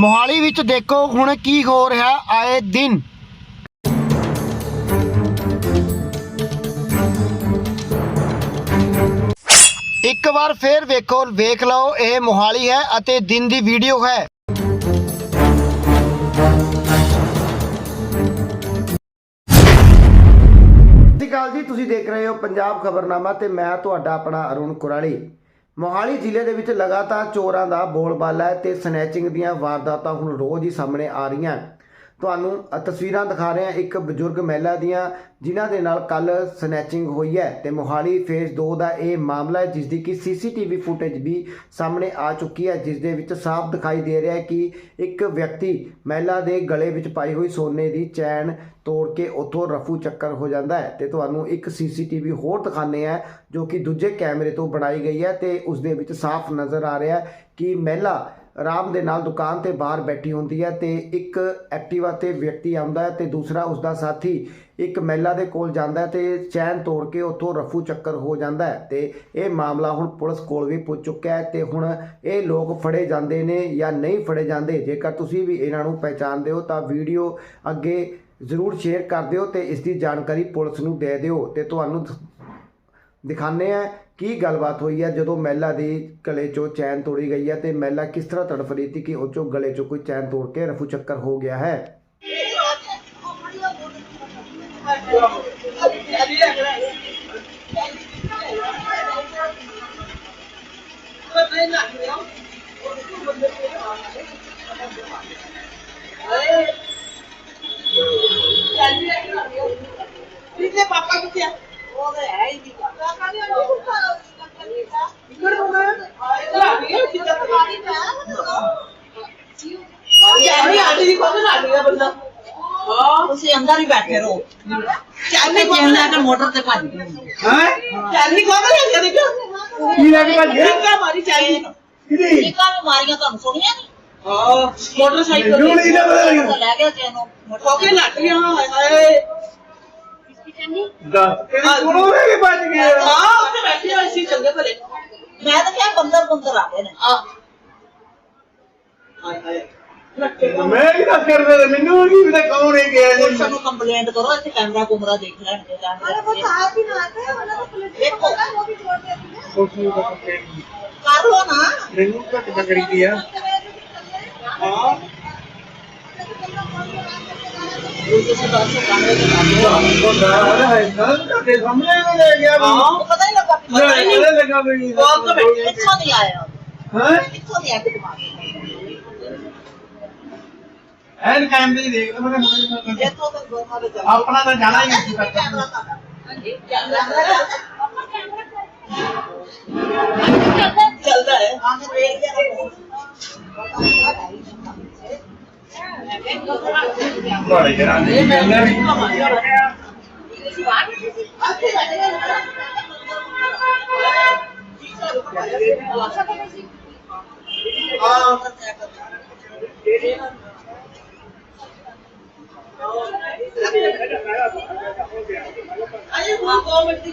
ਮੋਹਾਲੀ ਵਿੱਚ ਦੇਖੋ ਹੁਣ ਕੀ ਹੋ ਰਿਹਾ ਆਏ ਦਿਨ। ਇੱਕ ਵਾਰ ਫੇਰ ਵੇਖੋ, ਵੇਖ ਲਓ, ਇਹ ਮੋਹਾਲੀ ਹੈ ਅਤੇ ਦਿਨ ਦੀ ਵੀਡੀਓ ਹੈ। ਸਤਿ ਸ਼੍ਰੀ ਅਕਾਲ ਜੀ, ਤੁਸੀਂ ਦੇਖ ਰਹੇ ਹੋ ਪੰਜਾਬ ਖਬਰਨਾਮਾ ਤੇ ਮੈਂ ਤੁਹਾਡਾ ਆਪਣਾ ਅਰੁਣ ਕੁਰਾਲੀ। ਮੋਹਾਲੀ ਜ਼ਿਲ੍ਹੇ ਦੇ ਵਿੱਚ ਲਗਾਤਾਰ ਚੋਰਾਂ ਦਾ ਬੋਲਬਾਲਾ ਹੈ ਤੇ ਸਨੈਚਿੰਗ ਦੀਆਂ ਵਾਰਦਾਤਾਂ ਹੁਣ ਰੋਜ਼ ਹੀ ਸਾਹਮਣੇ ਆ ਰਹੀਆਂ। ਤੁਹਾਨੂੰ ਤਸਵੀਰਾਂ ਦਿਖਾ ਰਹੇ ਹਾਂ ਇੱਕ ਬਜ਼ੁਰਗ ਮਹਿਲਾ ਦੀਆਂ, ਜਿਨ੍ਹਾਂ ਦੇ ਨਾਲ ਕੱਲ ਸਨੈਚਿੰਗ ਹੋਈ ਹੈ। ਤੇ ਮੋਹਾਲੀ ਫੇਜ਼ 2 ਦਾ ਇਹ ਮਾਮਲਾ ਹੈ ਜਿਸ ਦੀ ਕਿ ਸੀਸੀਟੀਵੀ ਫੁਟੇਜ ਵੀ ਸਾਹਮਣੇ ਆ ਚੁੱਕੀ ਹੈ ਜਿਸ ਦੇ ਵਿੱਚ ਸਾਫ਼ ਦਿਖਾਈ ਦੇ ਰਿਹਾ ਹੈ ਕਿ ਇੱਕ ਵਿਅਕਤੀ ਮਹਿਲਾ ਦੇ ਗਲੇ ਵਿੱਚ ਪਾਈ ਹੋਈ ਸੋਨੇ ਦੀ ਚੈਨ ਤੋੜ ਕੇ ਉੱਥੋਂ ਰਫੂ ਚੱਕਰ ਹੋ ਜਾਂਦਾ ਹੈ। ਤੇ ਤੁਹਾਨੂੰ ਇੱਕ ਸੀਸੀਟੀਵੀ ਹੋਰ ਦਿਖਾਣੇ ਆ ਜੋ ਕਿ ਦੂਜੇ ਕੈਮਰੇ ਤੋਂ ਬਣਾਈ ਗਈ ਹੈ ਤੇ ਉਸ ਦੇ ਵਿੱਚ ਸਾਫ਼ ਨਜ਼ਰ ਆ ਰਿਹਾ ਹੈ ਕਿ ਮਹਿਲਾ ਆਰਾਮ ਦੇ ਨਾਲ ਦੁਕਾਨ ਤੇ ਬਾਹਰ ਬੈਠੀ ਹੁੰਦੀ ਹੈ ਤੇ ਇੱਕ ਐਕਟਿਵਾ ਤੇ ਵਿਅਕਤੀ ਆਉਂਦਾ ਹੈ ਤੇ ਦੂਸਰਾ ਉਸ ਦਾ ਸਾਥੀ ਇੱਕ ਮਹਿਲਾ ਦੇ ਕੋਲ ਜਾਂਦਾ ਹੈ ਤੇ ਚੈਨ ਤੋੜ ਕੇ ਉੱਥੋਂ ਰਫੂ ਚੱਕਰ ਹੋ ਜਾਂਦਾ ਹੈ ਤੇ ਇਹ ਮਾਮਲਾ ਹੁਣ ਪੁਲਿਸ ਕੋਲ ਵੀ ਪੁੱਜ ਚੁੱਕਿਆ ਹੈ ਤੇ ਹੁਣ ਇਹ ਲੋਕ ਫੜੇ ਜਾਂਦੇ ਨੇ ਜਾਂ ਨਹੀਂ ਫੜੇ ਜਾਂਦੇ, ਜੇਕਰ ਤੁਸੀਂ ਵੀ ਇਹਨਾਂ ਨੂੰ ਪਹਿਚਾਣਦੇ ਹੋ ਤਾਂ ਵੀਡੀਓ ਅੱਗੇ ਜ਼ਰੂਰ ਸ਼ੇਅਰ ਕਰ ਦਿਓ ਤੇ ਇਸ ਦੀ ਜਾਣਕਾਰੀ ਪੁਲਿਸ ਨੂੰ ਦੇ ਦਿਓ ਤੇ ਤੁਹਾਨੂੰ ਦਿਖਾਣੇ ਆ ਕੀ ਗੱਲਬਾਤ ਹੋਈ ਹੈ ਜਦੋਂ ਮਹਿਲਾ ਦੀ ਗਲੇ ਚੋਂ ਚੈਨ ਤੋੜੀ ਗਈ ਹੈ ਤੇ ਮਹਿਲਾ ਕਿਸ ਤਰ੍ਹਾਂ ਤੜਫ ਰਹੀ ਸੀ ਕਿ ਉਹ ਚੋਂ ਗਲੇ ਚੋਂ ਕੋਈ ਚੈਨ ਤੋੜ ਕੇ ਰਫੂ ਚੱਕਰ ਹੋ ਗਿਆ ਹੈ? ਇਹਦੇ ਪਾਪਾ ਕਿੱਥੇ ਆ? ਉਹ ਤਾਂ ਹੈ ਹੀ ਕਿੱਥੇ ਤੁਹਾਡੀ ਨਾ ਹਾਂ ਤੁਸੀਂ ਅੰਦਰ ਹੀ ਬੈਠੇ ਰਹੋ। ਚੈਨ ਲੈ ਕੇ ਮੋਟਰ ਤੇ ਭੱਜ ਗਏ ਚਾਹਨੀ ਕੋਲ ਨਾ ਲਿਆ ਦੇਖੋ ਕੀ ਲੈ ਕੇ ਭੱਜ ਗਿਆ? ਕਿੱਕਾ ਮਾਰੀ ਚਾਹਨੀ ਨਿਕਾਂ ਨੂੰ ਮਾਰੀਆਂ ਤੁਹਾਨੂੰ ਸੁਣੀਆਂ ਨਹੀਂ ਹਾਂ। ਮੋਟਰਸਾਈਕਲ ਜੂਨ ਪਤਾ ਲੱਗਾ। ਲੈ ਗਿਆ ਚੈਨ ਨੂੰ। ਮੋਟਰ ਕੋਕੇ ਲੱਗ ਗਿਆ ਹਾਏ ਹਾਏ। ਕੋਲੋਂ ਲੈ ਕੇ ਭੱਜ ਗਿਆ। ਹਾਂ ਉੱਥੇ ਬੈਠੇ ਹੋਏ ਸੀ ਚੰਗੇ ਭਲੇ। ਮੈਂ ਤਾਂ ਕਿਹਾ ਬੰਦਰ ਬੰਦਰ ਆ ਗਏ ਨੇ। ਆ ਹਾਏ ਹਾਏ ਲੱਗੇ ਮੈਂ ਕੀ ਦੱਸ ਕਰਦਾ ਮੈਨੂੰ ਕੀ ਪਤਾ ਕੌਣ ਹੈ ਗਿਆ ਪੁਲਿਸ ਨੂੰ ਕੰਪਲੇਂਟ ਕਰੋ ਇੱਥੇ ਕੈਮਰਾ ਕੁਮਰਾ ਦੇਖ ਲੈਣਗੇ ਜਾਣਗੇ ਦੇਖੋ। ਕਰ। ਲੋ ਨਾ। ਮੈਨੂੰ ਘੱਟ ਪਕੜੀ ਦੀ ਆ? ਹਾਂ। ਤੁਸੀਂ ਦੱਸੋ ਕੈਮਰੇ ਤੇ ਲਾ ਦਿਓ ਤੁਹਾਡੇ ਸਾਹਮਣੇ ਉਹ ਲੈ ਗਿਆ ਹਾਂ ਪਤਾ ਹੀ ਲੱਗਾ ਪਤਾ ਹੀ ਨਹੀਂ। ਲੱਗਾ ਵੀ ਬਹੁਤ ਤਾਂ ਬੈਠੇ ਨਹੀਂ ਆਇਆ ਹਾਂ ਕਿੱਥੋਂ ਨਹੀਂ ਆਇਆ ਦਿਮਾਗ ਐਨ ਕੈਮਰੇ ਹੀ ਦੇਖ ਮੈਂ ਹੁਣ ਇੱਥੋਂ ਤਾਂ ਦੋਨਾਂ ਦੇ ਚੱਲ ਆਪਣਾ ਤਾਂ ਜਾਣਾ ਹੀ ਨਹੀਂ ਸੀ ਕੈਮਰਾ ਤੁਹਾਡਾ ਬੜੇ ਜਰਾ ਨਹੀਂ ਕਹਿੰਦਾ ਵੀ ਅਜੇ ਹੁਣ ਦੋ ਮਿੰਟ ਦੀ